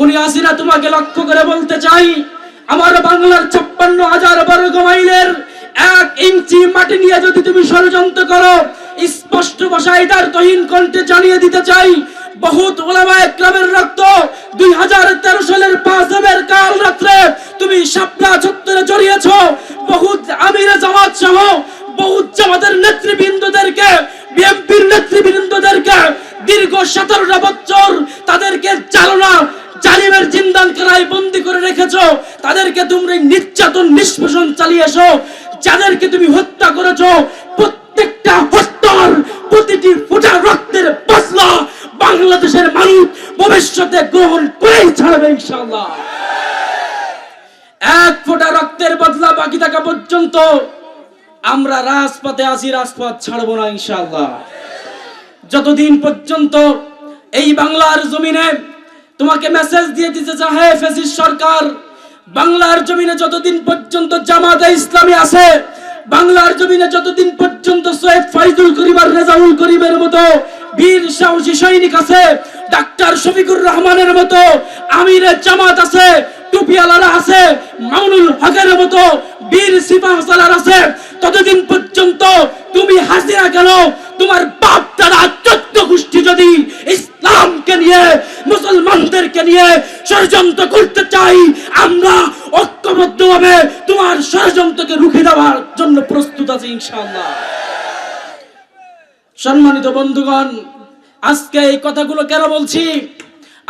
খুনি আসিনা তোমাকে লক্ষ্য করে বলতে চাই, আমার বাংলার ছাপ্পান্ন হাজার বর্গ মাইলের এক ইঞ্চি মাটি নিয়ে যদি তুমি ষড়যন্ত্র করো, স্পষ্ট ভাষায় তার তহিন কণ্ঠে জানিয়ে দিতে চাই, বহুত ওলামা একরামের রক্ত দুই হাজার তেরো সালের পাঁচ দেবের কাল রাত্রে তুমি শাপলা চত্বরে জড়িয়েছ। বহুত আমিরে জামাত সহ বহুত জামাতের নেতৃবৃন্দদেরকে, বিএনপির নেতৃবৃন্দদেরকে দীর্ঘ সতেরোটা বছর তাদেরকে চালনা জালিমের জিন্দান খেলায় বন্দি করে রেখেছো, তাদেরকে তোমরা নির্যাতন নিষ্পেষণ চালিয়েছো যাদেরকে তুমি হত্যা করেছ, প্রত্যেকটা হত্যার প্রতিটি ফোঁটা রক্তের বদলা বাংলাদেশের মানুষ ভবিষ্যতে গ্রহণ করেই ছাড়বে ইনশাআল্লাহ। এক ফোঁটা রক্তের বদলা বাকি থাকা পর্যন্ত আমরা রাজপথে আসি রাজপথ ছাড়বো না ইনশাআল্লাহ। যতদিন পর্যন্ত এই বাংলার জমিনে তোমাকে মেসেজ দিয়ে দিতে চাহে ফেসিস সরকার, বাংলার জমিনে যতদিন পর্যন্ত জামাতে ইসলামী আছে, বাংলার জমিনে যতদিন পর্যন্ত সৈয়দ ফাইজুল করিম আর রেজাউল করিমের মতো বীর সাহসী সৈনিক আছে, ডাক্তার শফিকুর রহমানের মতো আমিরের জামাত আছে টুপিয়ালারা আছে, মামুনুল হকের মতো বীর সিপাহ সালার আছে, ততদিন পর্যন্ত তুমি হাসিনা কেন? তোমার বাপ দাদা চোদ্দ গোষ্ঠী যদি ইসলামকে নিয়ে মুসলমানদেরকে নিয়ে ষড়যন্ত্র করতে চাই। আমরা ঐক্যবদ্ধভাবে তোমার ষড়যন্ত্রকে রুখে দেওয়ার জন্য প্রস্তুত আছি, ইনশাআল্লাহ। সম্মানিত বন্ধুগণ, আজকে এই কথাগুলো কেন বলছি?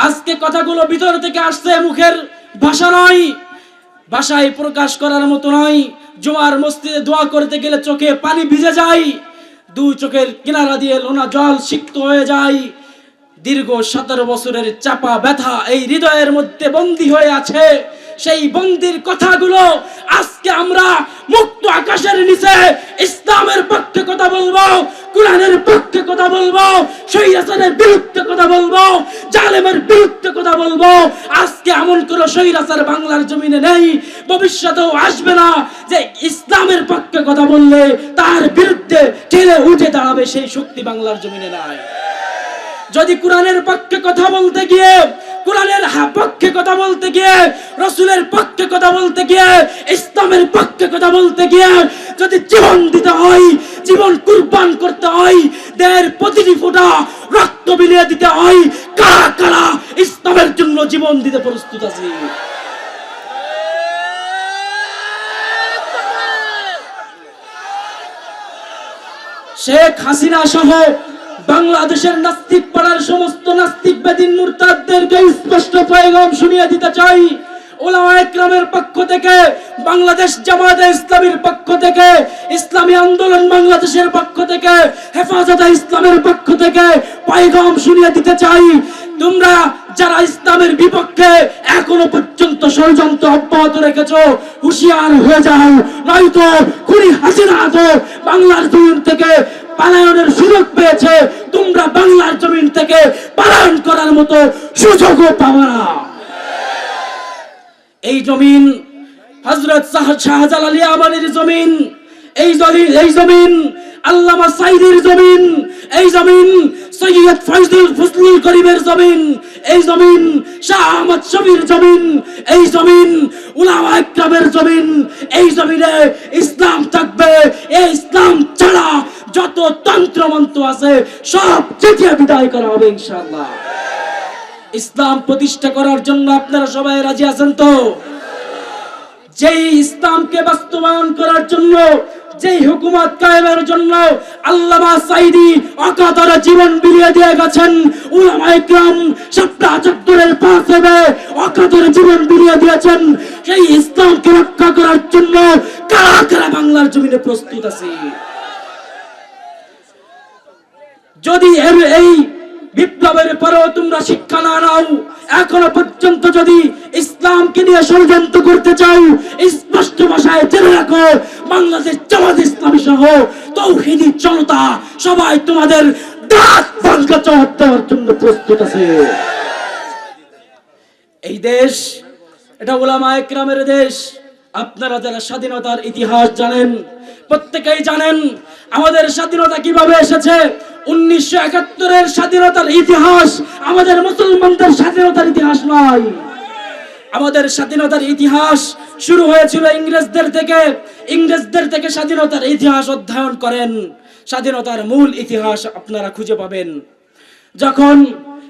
আজকে কথাগুলো ভিতর থেকে আসছে মুখের ভাষা নয়, ভাষায় প্রকাশ করার মতো নয়। জুমার মসজিদে দোয়া করতে গেলে চোখে পানি ভিজে যায়, দুই চোখের কিনারা দিয়ে লোনা জল সিক্ত হয়ে যায়। দীর্ঘ সতেরো বছরের চাপা ব্যথা এই হৃদয়ের মধ্যে বন্দী হয়ে আছে। সেই বন্দির কথাগুলো আজকে আমরা মুক্ত আকাশের নিচে ইসলামের পক্ষে কথা বলব, কোরআনের পক্ষে কথা বলব সৈরাচারের বিরুদ্ধে কথা বলব, জালেমের বিরুদ্ধে কথা বলব। আজকে এমন কোন সৈরাচার বাংলার জমিনে নেই, ভবিষ্যতেও আসবে না যে ইসলামের পক্ষে কথা বললে তার বিরুদ্ধে ঠেলে উঠে দাঁড়াবে সেই শক্তি বাংলার জমিনে নাই। যদি কোরআনের পক্ষে কথা বলতে গিয়ে, কোরআনের পক্ষে কথা বলতে গিয়ে, রসুলের পক্ষে কথা বলতে গিয়ে, ইসলামের পক্ষে কথা বলতে গিয়ে যদি জীবন দিতে হয়, জীবন কুরবান করতে হয়, দেহের প্রতিটি ফোঁটা রক্ত বিলিয়ে দিতে হয়, কারা কারা ইসলামের জন্য জীবন দিতে প্রস্তুত আছে? শেখ হাসিনা সহ বাংলাদেশের নাস্তিক পাড়ার সমস্ত নাস্তিক বেদিন মুরতাদদেরকে স্পষ্ট পয়গাম শুনিয়ে দিতে চাই। পক্ষ থেকে, বাংলাদেশ জামায়াতে ইসলামীর পক্ষ থেকে, ইসলামী আন্দোলন বাংলাদেশের পক্ষ থেকে, হেফাজতে ইসলামের পক্ষ থেকে শুনিয়ে দিতে চাই। তোমরা যারা ইসলামের বিপক্ষে এখনও পর্যন্ত ষড়যন্ত্র অব্যাহত রেখেছ, হুঁশিয়ার হয়ে যাও। নয়তো খুনি হাসিনা তো বাংলার জমিন থেকে পালায়নের সুযোগ পেয়েছে। বাংলার জমিন থেকে পালন করার মতো সুযোগও পাওয়া না। এই জমিন হজরত শাহজাল আলী জমিন, এই জমিন এই জমিন, আল্লামা সাইদির জমিন, এই জমিন, সৈয়দ ফজলুল ফজলুল করিমের জমিন, এই জমিন, শাহ আহমদ শফির জমিন বিদায় করা হবে ইনশাআল্লাহ। ইসলাম প্রতিষ্ঠা করার জন্য আপনারা সবাই রাজি আছেন তো? যেই ইসলামকে বাস্তবায়ন করার জন্য, যেই হুকুমত কায়েমের জন্য আল্লামা সাইদি অকাতরে জীবন বিলিয়ে দিয়ে গেছেন উলামা ইকরাম সপ্তাহ চত্বরের পাঁচ হবে অকাতরে জীবন বিলিয়ে দিয়েছেন, সেই ইসলামকে রক্ষা করার জন্য কারা কারা বাংলার জমিনে প্রস্তুত আছে? যদি এই বিপ্লবের পরেও তোমরা শিক্ষা না নাও, এখনও পর্যন্ত যদি ইসলামকে নিয়ে ষড়যন্ত্র করতে চাও, স্পষ্ট ভাষায় জেনে রাখো, বাংলাদেশ জামাত ইসলামী সহ তৌহিদি জনতা সবাই তোমাদের প্রস্তুত আছে। এই দেশ, এটা ওলামা একরামের দেশ। আপনারা যারা স্বাধীনতার ইতিহাস জানেন, প্রত্যেকেই জানেন আমাদের স্বাধীনতা কীভাবে এসেছে উনিশশো একাত্তরের স্বাধীনতার ইতিহাস আমাদের মুসলমানদের স্বাধীনতার ইতিহাস নয়। আমাদের স্বাধীনতার ইতিহাস শুরু হয়েছিল ইংরেজদের থেকে। ইংরেজদের থেকে স্বাধীনতার ইতিহাস অধ্যয়ন করেন। স্বাধীনতার মূল ইতিহাস আপনারা খুঁজে পাবেন। যখন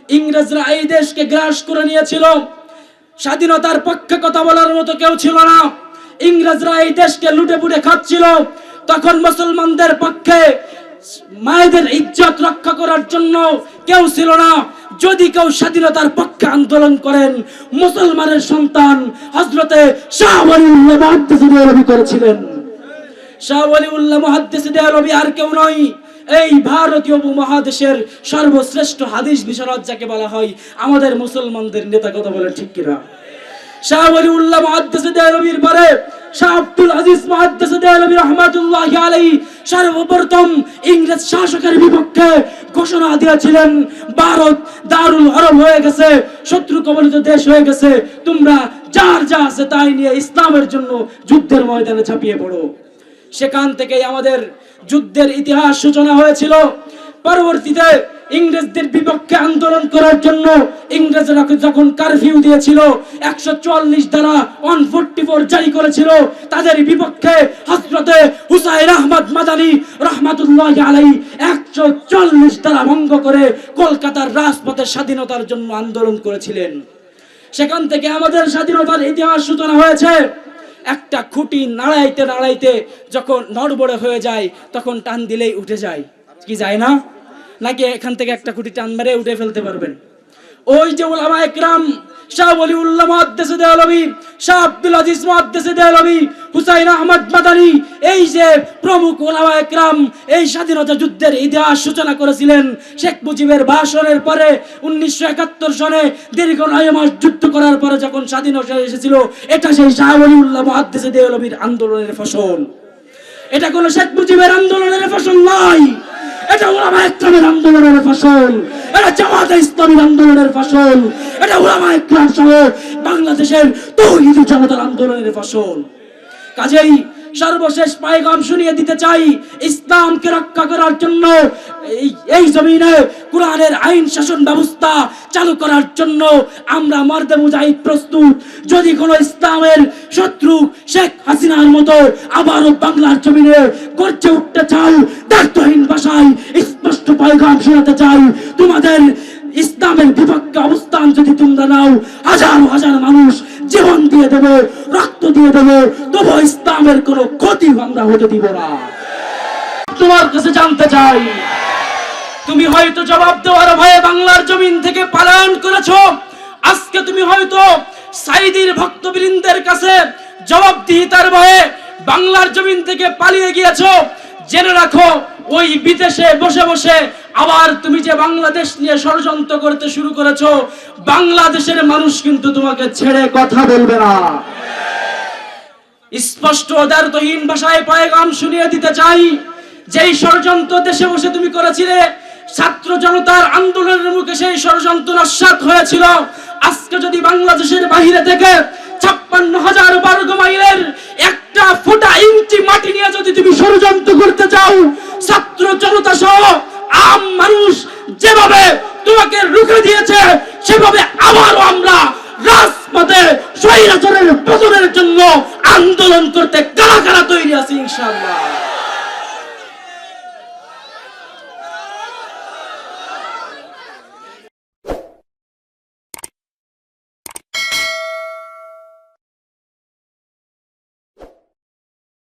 ইংরেজরা এই দেশকে গ্রাস করে নিয়েছিল, স্বাধীনতার পক্ষে কথা বলার মতো কেউ ছিল না। ইংরেজরা এই দেশকে লুটে পুটে খাচ্ছিল। তখন মুসলমানদের পক্ষে মায়েদের ইজ্জত রক্ষা করার জন্য কেউ ছিল না। যদি কেউ স্বাধীনতার পক্ষে আন্দোলন করেন, মুসলমানের সন্তান হজরতে করেছিলেন। সর্বশ্রেষ্ঠ হাদিস বিশারদ যাকে বলা হয়। আমাদের মুসলমানদের নেতা কথা বলে ঠিক কিনা? সর্বপ্রথম ইংরেজ শাসকের বিপক্ষে ঘোষণা দিয়েছিলেন, ভারত দারুল হয়ে গেছে, শত্রু কবলিত দেশ হয়ে গেছে, তোমরা যার যা আছে তাই নিয়ে ইসলামের জন্য যুদ্ধের ময়দানে ছাপিয়ে পড়ো। সেখান থেকেই আমাদের যুদ্ধের ইতিহাস সূচনা হয়েছিল। পরবর্তীতে ইংরেজদের বিপক্ষে আন্দোলন করার জন্য ইংরেজরা যখন কারফিউ দিয়েছিল, একশো চুয়াল্লিশ দ্বারা ওয়ান ফোরটি ফোর জারি করেছিল, তাদের বিপক্ষে হজরতে হুসাইন আহমদ মাদানী রহমাতুল্লাহ আলাই একশো চল্লিশ দ্বারা ভঙ্গ করে কলকাতার রাজপথের স্বাধীনতার জন্য আন্দোলন করেছিলেন। সেখান থেকে আমাদের স্বাধীনতার ইতিহাস সূচনা হয়েছে। একটা খুঁটি নাড়াইতে নাড়াইতে যখন নড়বড়ে হয়ে যায়, তখন টান দিলেই উঠে যায়। কি যায় না? নাকি এখান থেকে একটা খুঁটি টান মেরে উঠে ফেলতে পারবেন। ওই যে ওলামা একরাম, শাহ ওলিউল্লাহ মুহাদ্দিস দেহলভি শাহ আব্দুল আজিজ মুহাদ্দিস দেহলভি হুসাইন আহমদ মাদানী, এই যে প্রমুখ ওলামা একরাম, এই স্বাধীনতা যুদ্ধের ইতিহাস সূচনা করেছিলেন শেখ মুজিবের ভাষণের পরে উনিশশো একাত্তর সনে দীর্ঘ নয় মাস যুদ্ধ করার পরে যখন স্বাধীনতা এসেছিল, এটা সেই শাহ ওলিউল্লাহ মুহাদ্দিস দেহলভির আন্দোলনের ফসল। এটা কোনো শেখ মুজিবের আন্দোলনের ফসল নয়। এটা ওলামা ইকরামের আন্দোলনের ফসল। এটা জামাতে ইসলামের আন্দোলনের ফসল। এটা ওলামা ইকরাম সহ বাংলাদেশের তৌহিদি জনতার আন্দোলনের ফসল। কাজেই সর্বশেষ পায়গাম শুনিয়ে দিতে চাই ইসলামকে রক্ষা করার জন্য এই জমিনে কোরআনের আইন শাসন ব্যবস্থা চালু করার জন্য আমরা মর্দে মুজাহিদ প্রস্তুত। যদি কোনো ইসলামের শত্রু শেখ হাসিনার মতো আবারও বাংলার জমিনে গর্জে উঠতে চাও দায়িত্বহীন ভাষায় স্পষ্ট পায়গাম শোনাতে চাই তোমাদের ইসলামের বিপক্ষে অবস্থান যদি তোমরা নাও, হাজার হাজার মানুষ জীবন দিয়ে দেবে, রক্ত দিয়ে দেবে, তবু ইসলামের কোনো ক্ষতি আমরা হতে দিব না। তোমার কাছে জানতে চাই তুমি হয়তো জবাব দেওয়ার ভয়ে বাংলার জমিন থেকে পালায়ন করেছ। আজকে তুমি হয়তো সাইদির ভক্তবৃন্দের কাছে জবাবদিহিতার ভয়ে বাংলার জমিন থেকে পালিয়ে গিয়েছো। জেনে রাখো, ওই বিদেশে বসে বসে আবার তুমি যে বাংলাদেশ নিয়ে ষড়যন্ত্র করতে শুরু করেছ, বাংলাদেশের মানুষ কিন্তু তোমাকে ছেড়ে কথা বলবে না। স্পষ্ট অদারতহীন ভাষায় পয়গাম শুনিয়ে দিতে চাই, যেই ষড়যন্ত্র দেশে বসে তুমি করেছিলে ছাত্র জনতার আন্দোলনের মুখে সেই ষড়যন্ত্র নস্বাত হয়েছিল। আজকে যদি বাংলাদেশের বাহিরে থেকে ছাপ্পান্ন হাজার বর্গ মাইলের একটা ফোঁটা ইঞ্চি মাটি নিয়ে যদি তুমি ষড়যন্ত্র করতে চাও, ছাত্র জনতা সহ আম মানুষ যেভাবে তোমাকে রুখে দিয়েছে, সেভাবে আবারও আমরা রাজপথে স্বৈরাচারের পতনের জন্য আন্দোলন করতে কারা কারা তৈরি আছে, ইনশাআল্লাহ।